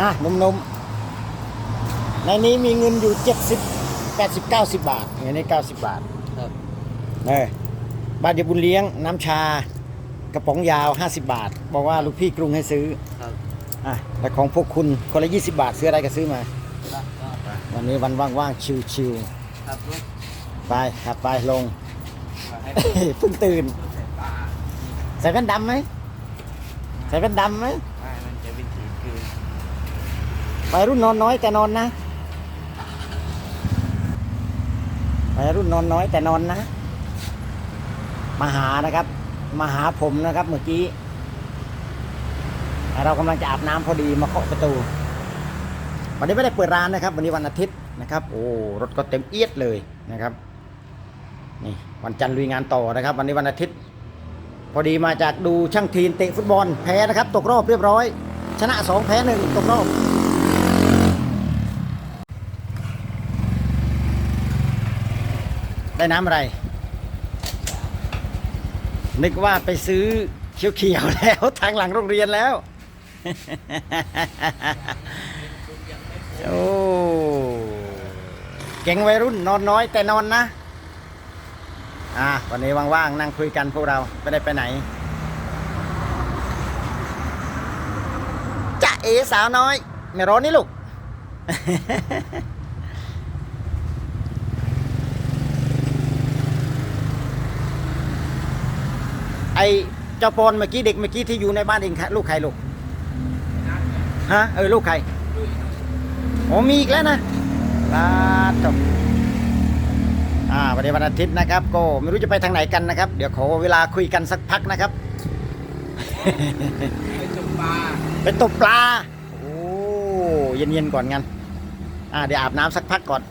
อะนมๆในนี้มีเงินอยู่70 80 90บาทเงินนี้90บาทครับเออบ้านเดียวบุญเลี้ยงน้ำชากระป๋องยาว50บาท บอกว่าลูกพี่กรุงให้ซื้อครับอะแต่ของพวกคุณคนละ20บาทซื้ออะไรก็ซื้อมาครับก็ไปวันนี้วันว่างๆชิวครับลูกๆไปขับไปลงมาให้เพิ่งตื่นใส่ปลาใส่แว่นดำไหมใส่แว่นดำไหม ไม่มันจะวิถีคือ ไปรุ่นนอนน้อยแต่นอนนะไปรุ่นนอนน้อยแต่นอนนะ มาหานะครับ มาหาผมนะครับ เมื่อกี้ เรากำลังจะอาบน้ำพอดีมาเคาะประตู วันนี้ไม่ได้เปิดร้านนะครับ วันนี้วันอาทิตย์นะครับ โอ้รถก็เต็มเอียดเลยนะครับนี่วันจันทร์ลุยงานต่อนะครับ วันนี้วันอาทิตย์ พอดีมาจากดูช่างทีนเตะฟุตบอลแพ้นะครับ ตกรอบเรียบร้อย ชนะสองแพ้หนึ่งตกรอบ ได้น้ำอะไร นึกว่าไปซื้อเขียวๆแล้วทางหลังโรงเรียนแล้ว โอ้เก่งวัยรุ่นนอนน้อยแต่นอนนะ อ่าวันนี้ว่างๆนั่งคุยกันพวกเราไม่ได้ไปไหนจะเอสาวน้อย ไม่ร้อนนี่ลูก อเจ้าปอนเมื่อกี้เด็กเมื่อกี้ที่อยู่ในบ้านเองค่ะลูกใครลูกฮะเออลูกใครโอ้มีอีกแล้วนะลาจบอ่าวันนี้วันอาทิตย์นะครับ ก็ไม่รู้จะไปทางไหนกันนะครับ เดี๋ยวขอเวลาคุยกันสักพักนะครับไปจุ่มปลาไปตกปลาโอ้เย็นๆก่อนงั้นอ่าเดี๋ยวอาบน้ำสักพักก่อน